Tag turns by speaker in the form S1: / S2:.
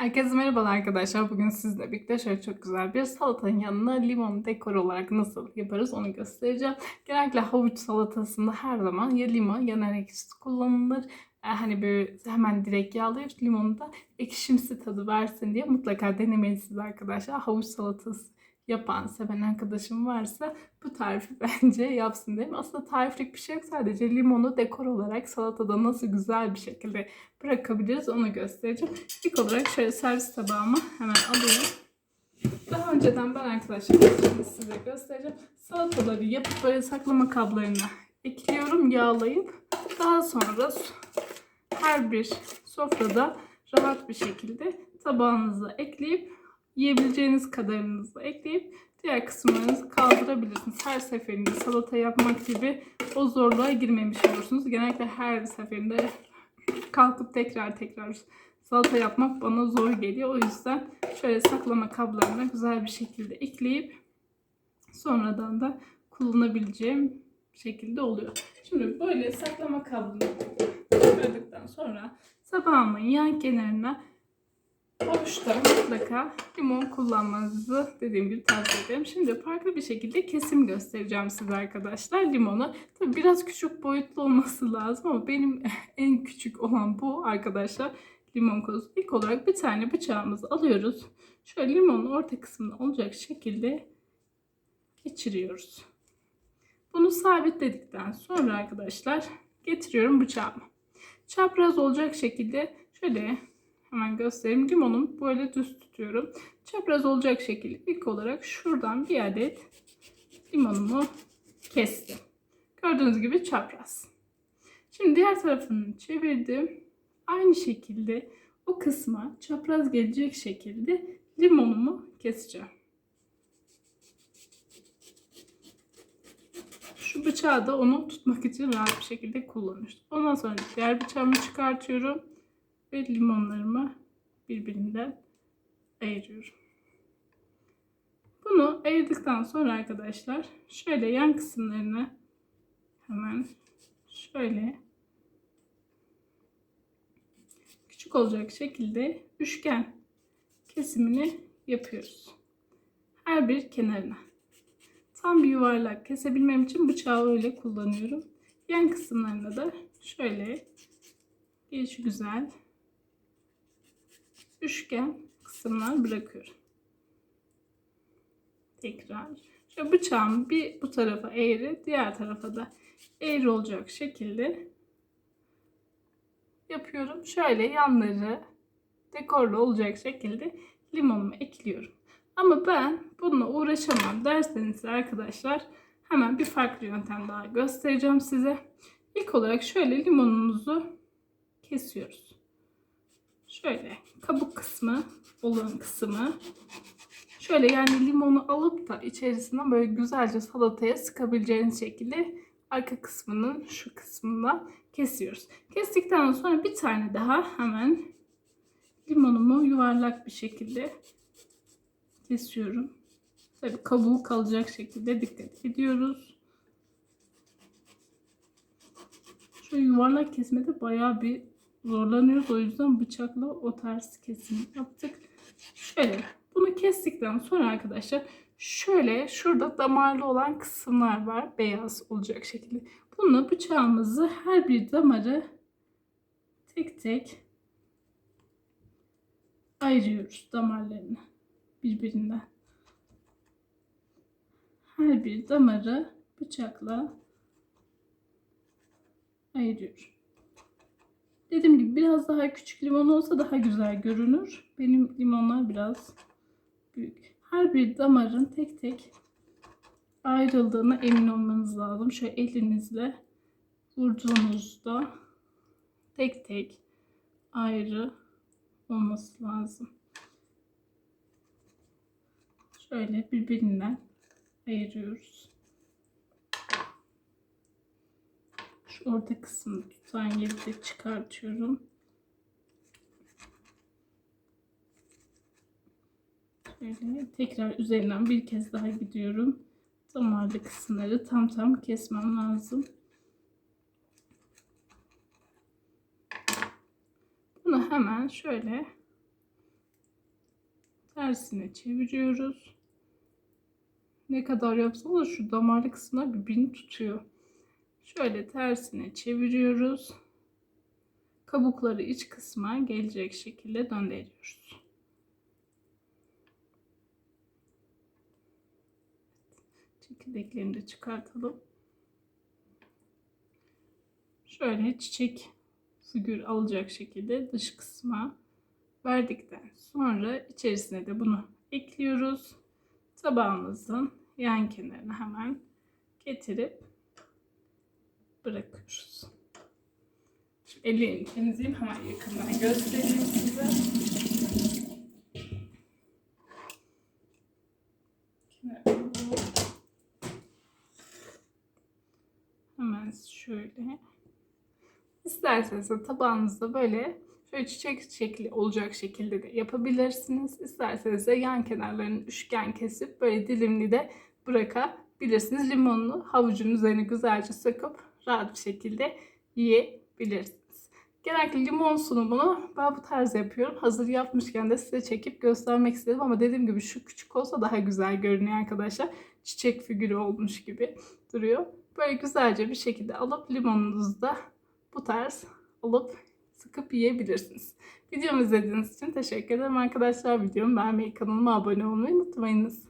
S1: Herkese merhabalar arkadaşlar. Bugün sizle birlikte şöyle çok güzel bir salatanın yanına limon dekor olarak nasıl yaparız onu göstereceğim. Genellikle havuç salatasında her zaman ya limon ya nar ekşisi kullanılır. Ee, Hani böyle hemen direkt yağlayıp limonu da ekşimsi tadı versin diye mutlaka denemelisiniz arkadaşlar. Havuç salatası yapan, seven arkadaşım varsa bu tarifi bence yapsın derim. Aslında tariflik bir şey yok. Sadece limonu dekor olarak salatada nasıl güzel bir şekilde bırakabiliriz onu göstereceğim. İlk olarak şöyle servis tabağıma hemen alıyorum. Daha önceden ben arkadaşlar size göstereceğim. Salataları yapıp böyle saklama kablarına ekliyorum yağlayıp. Daha sonra her bir sofrada rahat bir şekilde tabağınıza ekleyip yiyebileceğiniz kadarınızı ekleyip diğer kısımlarınızı kaldırabilirsiniz. Her seferinde salata yapmak gibi o zorluğa girmemiş olursunuz. Genellikle her seferinde kalkıp tekrar tekrar salata yapmak bana zor geliyor. O yüzden şöyle saklama kablarına güzel bir şekilde ekleyip sonradan da kullanabileceğim şekilde oluyor. Şimdi böyle saklama kabını koyduktan sonra tabağımın yan kenarına Havuçta mutlaka limon kullanmanızı dediğim gibi tavsiye ederim. Şimdi farklı bir şekilde kesim göstereceğim size arkadaşlar limonu. Tabi biraz küçük boyutlu olması lazım ama benim en küçük olan bu arkadaşlar limon kozu. İlk olarak bir tane bıçağımızı alıyoruz. Şöyle limonun orta kısmında olacak şekilde geçiriyoruz. Bunu sabitledikten sonra arkadaşlar getiriyorum bıçağımı. Çapraz olacak şekilde şöyle Hemen göstereyim. Limonumu böyle düz tutuyorum. Çapraz olacak şekilde ilk olarak şuradan bir adet limonumu kestim. Gördüğünüz gibi çapraz. Şimdi diğer tarafını çevirdim. Aynı şekilde o kısma çapraz gelecek şekilde limonumu keseceğim. Şu bıçağı da onu tutmak için rahat bir şekilde kullanmıştım. Ondan sonra diğer bıçağımı çıkartıyorum ve limonlarımı birbirinden ayırıyorum. Bunu ayırdıktan sonra arkadaşlar şöyle yan kısımlarını hemen şöyle küçük olacak şekilde üçgen kesimini yapıyoruz. Her bir kenarına. Tam bir yuvarlak kesebilmem için bıçağı öyle kullanıyorum. Yan kısımlarına da şöyle gelişi güzel üçgen kısımlar bırakıyorum. Tekrar. Şöyle bıçağım bir bu tarafa eğri, diğer tarafa da eğri olacak şekilde yapıyorum. Şöyle yanları dekorlu olacak şekilde limonumu ekliyorum. Ama ben bununla uğraşamam derseniz arkadaşlar hemen bir farklı yöntem daha göstereceğim size. İlk olarak şöyle limonumuzu kesiyoruz. Şöyle kabuk kısmı olan kısmı şöyle yani limonu alıp da içerisinden böyle güzelce salataya sıkabileceğiniz şekilde arka kısmının şu kısmından kesiyoruz. Kestikten sonra bir tane daha hemen limonumu yuvarlak bir şekilde kesiyorum. Tabi kabuğu kalacak şekilde dikkat ediyoruz. Şu yuvarlak kesmede bayağı bir zorlanıyoruz. O yüzden bıçakla o tarz kesim yaptık. Şöyle bunu kestikten sonra arkadaşlar şöyle şurada damarlı olan kısımlar var. Beyaz olacak şekilde. Bununla bıçağımızı her bir damarı tek tek ayırıyoruz damarlarını birbirinden. Her bir damarı bıçakla ayırıyorum. Dediğim gibi biraz daha küçük limon olsa daha güzel görünür. Benim limonlar biraz büyük. Her bir damarın tek tek ayrıldığına emin olmanız lazım. Şöyle elinizle vurduğunuzda tek tek ayrı olması lazım. Şöyle birbirinden ayırıyoruz. Şu orta kısmını tutan yeri de çıkartıyorum. Şöyle tekrar üzerinden bir kez daha gidiyorum. Damarlı kısımları tam tam kesmem lazım. Bunu hemen şöyle tersine çeviriyoruz. Ne kadar yapsanız şu damarlı kısmına birbirini tutuyor. Şöyle tersine çeviriyoruz. Kabukları iç kısma gelecek şekilde döndürüyoruz. Çekirdeklerini de çıkartalım. Şöyle çiçek figür alacak şekilde dış kısma verdikten sonra içerisine de bunu ekliyoruz. Tabağımızın yan kenarına hemen getirip bırakıyoruz. Şimdi ellerimi temizleyeyim hemen yakından göstereyim size. Hemen şöyle. İsterseniz de tabağınızda böyle şöyle çiçek şekli olacak şekilde de yapabilirsiniz. İsterseniz de yan kenarlarını üçgen kesip böyle dilimli de bırakabilirsiniz. Limonlu havucun üzerine güzelce sıkıp rahat bir şekilde yiyebilirsiniz. Genellikle limon sunumunu ben bu tarz yapıyorum. Hazır yapmışken de size çekip göstermek istedim ama dediğim gibi şu küçük olsa daha güzel görünüyor arkadaşlar. Çiçek figürü olmuş gibi duruyor. Böyle güzelce bir şekilde alıp limonunuzu da bu tarz alıp sıkıp yiyebilirsiniz. Videomu izlediğiniz için teşekkür ederim arkadaşlar. Videomu beğenmeyi, kanalıma abone olmayı unutmayınız.